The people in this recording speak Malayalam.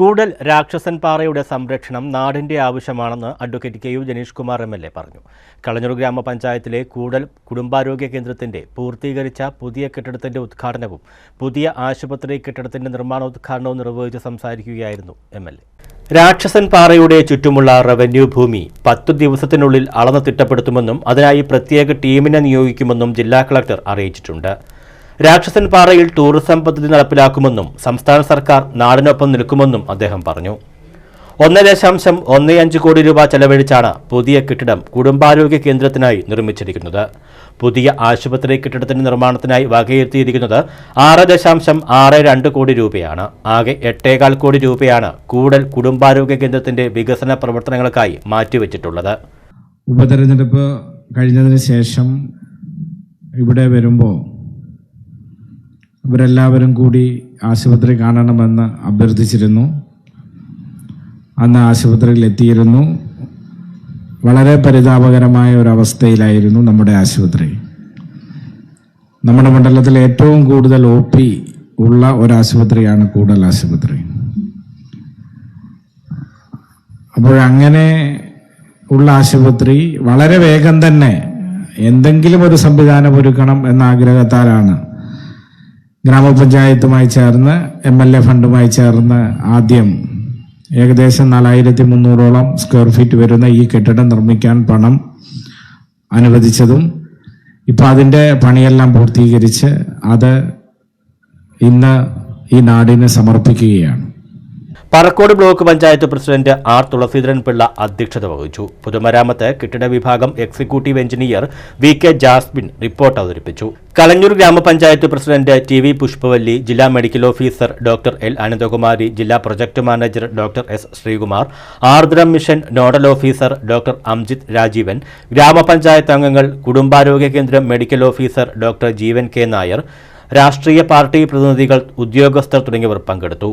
കൂടൽ രാക്ഷസൻ പാറയുടെ സംരക്ഷണം നാടിന്റെ ആവശ്യമാണെന്ന് advocate K U Janeesh Kumar M L A പറഞ്ഞു. കളഞ്ഞൂർ ഗ്രാമപഞ്ചായത്തിലെ കൂടൽ കുടുംബാരോഗ്യ കേന്ദ്രത്തിന്റെ പൂർത്തീകരിച്ച പുതിയ കെട്ടിടത്തിന്റെ ഉദ്ഘാടനവും പുതിയ ആശുപത്രി കെട്ടിടത്തിന്റെ നിർമ്മാണോദ്ഘാടനവും നിർവഹിച്ച് സംസാരിക്കുകയായിരുന്നു എം എൽ എ. രാക്ഷസൻ പാറയുടെ ചുറ്റുമുള്ള റവന്യൂ ഭൂമി പത്തു ദിവസത്തിനുള്ളിൽ അളന്ന് തിട്ടപ്പെടുത്തുമെന്നും അതിനായി പ്രത്യേക ടീമിനെ നിയോഗിക്കുമെന്നും ജില്ലാ കളക്ടർ അറിയിച്ചിട്ടുണ്ട്. രാക്ഷസൻ പാറയിൽ ടൂറിസം പദ്ധതി നടപ്പിലാക്കുമെന്നും സംസ്ഥാന സർക്കാർ നാടിനൊപ്പം നിൽക്കുമെന്നും അദ്ദേഹം പറഞ്ഞു. ഒന്ന് ദശാംശം ഒന്ന് അഞ്ച് കോടി രൂപ ചെലവഴിച്ചാണ് പുതിയ കെട്ടിടം കുടുംബാരോഗ്യ കേന്ദ്രത്തിനായി നിർമ്മിച്ചിരിക്കുന്നത്. പുതിയ ആശുപത്രി കെട്ടിടത്തിന്റെ നിർമ്മാണത്തിനായി വകയിരുത്തിയിരിക്കുന്നത് ആറ് ദശാംശം ആറ് രണ്ട് കോടി രൂപയാണ്. ആകെ എട്ടേകാൽ കോടി രൂപയാണ് കൂടൽ കുടുംബാരോഗ്യ കേന്ദ്രത്തിന്റെ വികസന പ്രവർത്തനങ്ങൾക്കായി മാറ്റിവെച്ചിട്ടുള്ളത്. ഉപതെരഞ്ഞെടുപ്പ് കഴിഞ്ഞതിന് ശേഷം ഇവിടെ വരുമ്പോൾ ഇവരെല്ലാവരും കൂടി ആശുപത്രി കാണണമെന്ന് അഭ്യർത്ഥിച്ചിരുന്നു. അന്ന് ആശുപത്രിയിൽ എത്തിയിരുന്നു. വളരെ പരിതാപകരമായ ഒരവസ്ഥയിലായിരുന്നു നമ്മുടെ ആശുപത്രി. നമ്മുടെ മണ്ഡലത്തിൽ ഏറ്റവും കൂടുതൽ ഒ പി ഉള്ള ഒരാശുപത്രിയാണ് കൂടൽ ആശുപത്രി. അപ്പോഴങ്ങനെ ഉള്ള ആശുപത്രി വളരെ വേഗം തന്നെ എന്തെങ്കിലും ഒരു സംവിധാനം ഒരുക്കണം എന്ന ആഗ്രഹത്താലാണ് ഗ്രാമപഞ്ചായത്തുമായി ചേർന്ന് എം എൽ എ ഫണ്ടുമായി ചേർന്ന് ആദ്യം ഏകദേശം നാലായിരത്തി മുന്നൂറോളം സ്ക്വയർ ഫീറ്റ് വരുന്ന ഈ കെട്ടിടം നിർമ്മിക്കാൻ പണം അനുവദിച്ചതും ഇപ്പം അതിന്റെ പണിയെല്ലാം പൂർത്തീകരിച്ച് അത് ഇന്ന് ഈ നാടിന് സമർപ്പിക്കുകയാണ്. Parakode block panchayat president R Thulaseedharan Pillai അധ്യക്ഷത വഹിച്ചു. പൊതുമരാമത്ത് കെട്ടിട വിഭാഗം executive engineer V K Jasmine report അവതരിപ്പിച്ചു. കലഞ്ഞൂർ ഗ്രാമപഞ്ചായത്ത് പ്രസിഡന്റ് ടി വി പുഷ്പവല്ലി ജില്ലാ medical officer doctor L Ananthakumari ജില്ലാ project manager doctor S Sreekumar Ardram mission nodal officer doctor Amjith Rajeevan ഗ്രാമപഞ്ചായത്ത് അംഗങ്ങൾ കുടുംബാരോഗ്യ കേന്ദ്രം medical officer doctor Jeevan K Nair രാഷ്ട്രീയ പാർട്ടി പ്രതിനിധികൾ ഉദ്യോഗസ്ഥർ തുടങ്ങിയവർ പങ്കെടുത്തു.